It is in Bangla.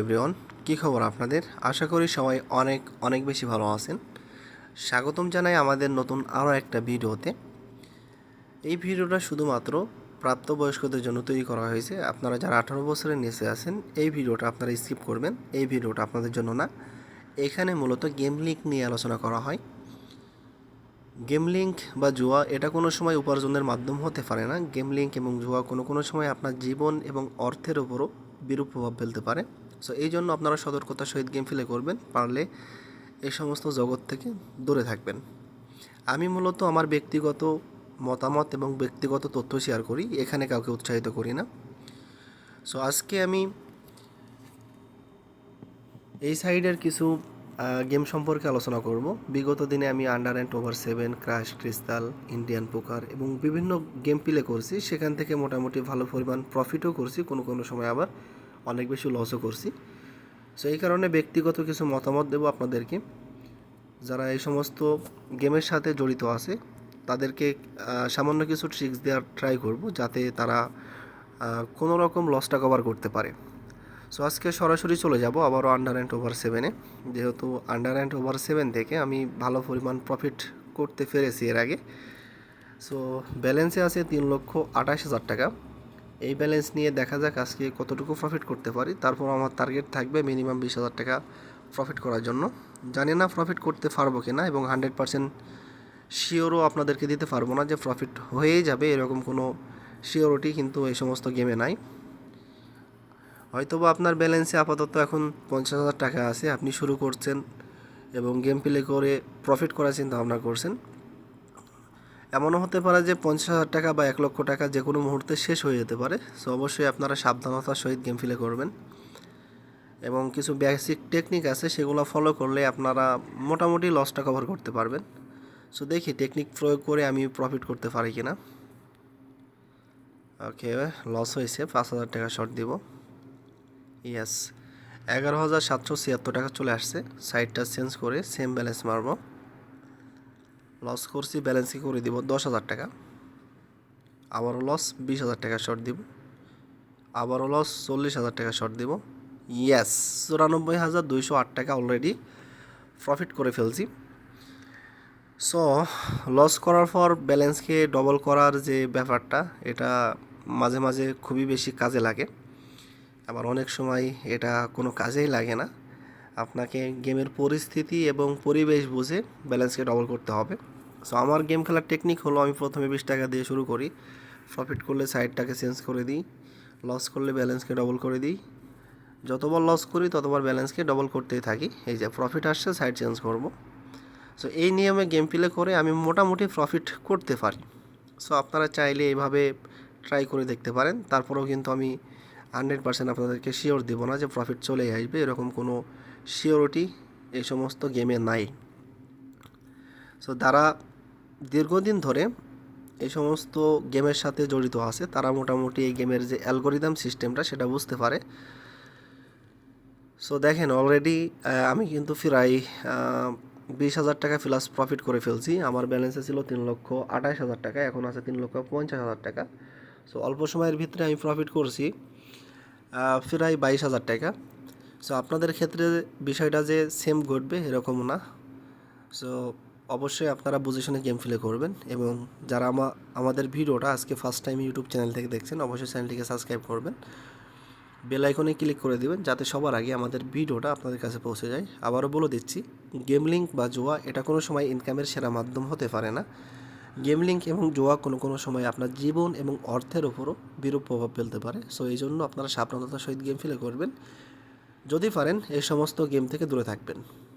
এভরিওয়ান, কী খবর আপনাদের? আশা করি সবাই অনেক অনেক বেশি ভালো আছেন। স্বাগতম জানাই আমাদের নতুন আরও একটা ভিডিওতে। এই ভিডিওটা শুধুমাত্র প্রাপ্তবয়স্কদের জন্য তৈরি করা হয়েছে। আপনারা যারা আঠারো বছরের নিচে আছেন, এই ভিডিওটা আপনারা স্কিপ করবেন। এই ভিডিওটা আপনাদের জন্য না। এখানে মূলত গেম লিঙ্ক নিয়ে আলোচনা করা হয়। গেম লিঙ্ক বা জুয়া, এটা কোনো সময় উপার্জনের মাধ্যম হতে পারে না। গেম লিঙ্ক এবং জুয়া কোনো কোনো সময় আপনার জীবন এবং অর্থের উপরও বিরূপ প্রভাব ফেলতে পারে। সো এই জন্য আপনারা সতর্কতার সহিত গেম প্লে করবেন, পারলে এই সমস্ত জগৎ থেকে দূরে থাকবেন। আমি মূলত আমার ব্যক্তিগত মতামত এবং ব্যক্তিগত তথ্য শেয়ার করি, এখানে কাউকে উৎসাহিত করি না। সো আজকে আমি এই সাইডের কিছু গেম সম্পর্কে আলোচনা করব। বিগত দিনে আমি under and over seven crash crystal Indian poker এবং বিভিন্ন গেম প্লে করছি। সেখান থেকে মোটামুটি ভালো পরিমাণ প্রফিটও করছি, কোনো কোনো সময় আবার অনেক বেশি লসও করছি। সো এই কারণে ব্যক্তিগত কিছু মতামত দেবো আপনাদেরকে। যারা এই সমস্ত গেমের সাথে জড়িত আছে, তাদেরকে সামান্য কিছু ট্রিক্স দেওয়ার ট্রাই করব যাতে তারা কোনো রকম লসটা কভার করতে পারে। সো আজকে সরাসরি চলে যাব আবারও আন্ডার অ্যান্ড ওভার সেভেনে যেহেতু আন্ডার অ্যান্ড ওভার সেভেন থেকে আমি ভালো পরিমাণ প্রফিট করতে পেরেছি এর আগে। সো ব্যালেন্সে আছে তিন লক্ষ আঠাশ হাজার টাকা। এই ব্যালেন্স নিয়ে দেখা যাক আজকে কতটুকু প্রফিট করতে পারি। তারপর আমার টার্গেট থাকবে মিনিমাম বিশ হাজার টাকা প্রফিট করার জন্য। জানি না প্রফিট করতে পারব কি না এবং হান্ড্রেড পার্সেন্ট শিওরও আপনাদেরকে দিতে পারব না যে প্রফিট হয়েই যাবে এরকম কোনো শিওরিটি কিন্তু এই সমস্ত গেমে নাই। হয়তোবা আপনার ব্যালেন্সে আপাতত এখন পঞ্চাশ হাজার টাকা আছে, আপনি শুরু করছেন এবং গেম প্লে করে প্রফিট করার চিন্তা ভাবনা করছেন। এমনও হতে পারে যে পঞ্চাশ হাজার টাকা বা এক লক্ষ টাকা যে কোনো মুহূর্তে শেষ হয়ে যেতে পারে। সো অবশ্যই আপনারা সাবধানতার সহিত গেম ফিলে করবেন। এবং কিছু বেসিক টেকনিক আছে, সেগুলো ফলো করলে আপনারা মোটামুটি লসটা কভার করতে পারবেন। সো দেখি টেকনিক প্রয়োগ করে আমি প্রফিট করতে পারি কিনা। ওকে লস হয়েছে, পাঁচ হাজার টাকা শর্ট দিব। ইয়াস এগারো হাজার সাতশো ছিয়াত্তর টাকা চলে আসছে। সাইডটা চেঞ্জ করে সেম ব্যালেন্স মারবো। লস করছি ব্যালেন্সই করে দিব দশ হাজার টাকা। আবারও লস বিশ হাজার টাকা শর্ট দিব। আবারও লস চল্লিশ হাজার টাকা শর্ট দিব। ইয়াস চুরানব্বই হাজার দুইশো আট টাকা অলরেডি প্রফিট করে ফেলছি। সো লস করার পর ব্যালেন্সকে ডবল করার যে ব্যাপারটা, এটা মাঝে মাঝে খুবই বেশি কাজে লাগে। আবার অনেক সময় এটা কোনো কাজেই লাগে না। আপনাকে গেমের পরিস্থিতি এবং পরিবেশ বুঝে ব্যালেন্সকে ডবল করতে হবে। সো আমার গেম খেলার টেকনিক হলো আমি প্রথমে বিশ টাকা দিয়ে শুরু করি। প্রফিট করলে সাইডটাকে চেঞ্জ করে দিই। লস করলে ব্যালেন্সকে ডবল করে দিই। যতবার লস করি, ততবার ব্যালেন্সকে ডবল করতেই থাকি। এই যে প্রফিট আসছে সাইড চেঞ্জ করব। সো এই নিয়মে গেম প্লে করে আমি মোটামুটি প্রফিট করতে পারি। সো আপনারা চাইলে এইভাবে ট্রাই করে দেখতে পারেন। তারপরেও কিন্তু আমি হান্ড্রেড পার্সেন্ট আপনাদেরকে শিওর দেবো না যে প্রফিট চলে আসবে, এরকম কোনো শিওরিটি এই সমস্ত গেমে নাই। সো যারা দীর্ঘদিন ধরে এই সমস্ত গেমের সাথে জড়িত আছে, তারা মোটামুটি এই গেমের যে অ্যালগোরিদম সিস্টেমটা সেটা বুঝতে পারে। সো দেখেন অলরেডি আমি কিন্তু প্রায় বিশ হাজার টাকা প্লাস প্রফিট করে ফেলছি। আমার ব্যালেন্সে ছিল তিন লক্ষ আঠাশ হাজার টাকা, এখন আছে তিন লক্ষ পঞ্চাশ হাজার টাকা। সো অল্প সময়ের ভিতরে আমি প্রফিট করছি। প্রায় বাইশ হাজার টাকা। সো আপনাদের ক্ষেত্রে বিষয়টা যে সেম ঘটবে এরকম না। সো অবশ্যই আপনারা বুঝে শুনে গেম প্লে করবেন এবং যারা আমা, আমাদের ভিডিওটা আজকে ফার্স্ট টাইম ইউটিউব চ্যানেল থেকে দেখছেন, অবশ্যই চ্যানেলটিকে সাবস্ক্রাইব করবেন। বেল আইকনে ক্লিক করে দিবেন, যাতে সবার আগে আমাদের ভিডিওটা আপনাদের কাছে পৌঁছে যায়। আবারও বলে দিচ্ছি গেম লিঙ্ক বা জোয়া এটা কোনো সময় ইনকামের সেরা মাধ্যম হতে পারে না। গেম লিঙ্ক এবং জোয়া কোনো কোনো সময় আপনার জীবন এবং অর্থের উপরও বিরূপ প্রভাব ফেলতে পারে। সো এই জন্য আপনারা সাবধানতার সহিত গেম ফেলে করবেন। যদি পারেন, এই সমস্ত গেম থেকে দূরে থাকবেন।